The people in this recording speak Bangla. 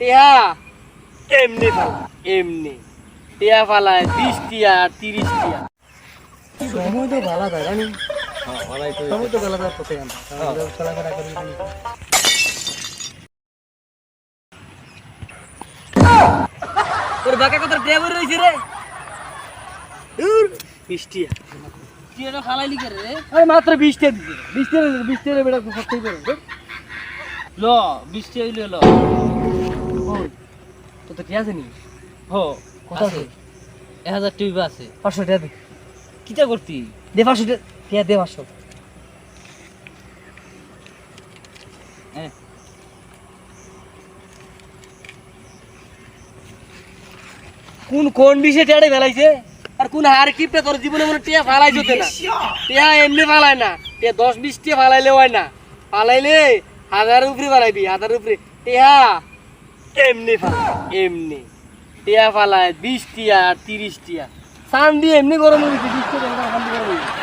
টিয়া। এমনি ফালা এমনি। টিয়া ফালায় বিশ টিয়া আর তিরিশ টিয়া। সময় তো ভালো যায় জানি। সময় তো ভালো যায় পথে আমরা চলাফেরা করি তোর বাঁকা কথা ড্রাইভার রয়েছে রে? দূর। টিয়াটা ফালাইলি করে রে? আরে মাত্র বিশ টিয়া দিছে। বিশ টিয়া বিশ টিয়া বেটা ল হইলে ল। তো কি আছে নি? হো কত আছে। এক হাজার টিভি আছে। পাঁচশো টাকা দে। কিটা করতি? দে পাঁচশো টাকা টিয়া দে পাঁচশো? কোন কোন বিষে টিয়াটা ফেলাইছে? আর কোন হার কিপটা তোর জীবনে মনে টিয়া ফালাই যেতে না? টিয়া এমনি ফালায় না। টিয়া দশ বিশ টিয়া ফালাইলে হয় না। ফালাইলে হাজার উপরে ফালাইবি হাজার উপরে। টিয়া এমনি এমনি। টিয়া ফালায়, বিশ টিয়া তিরিশ টিয়া। সান দিয়ে এমনি গরম হয়েছে বিশ টিয়া গরম হয়েছে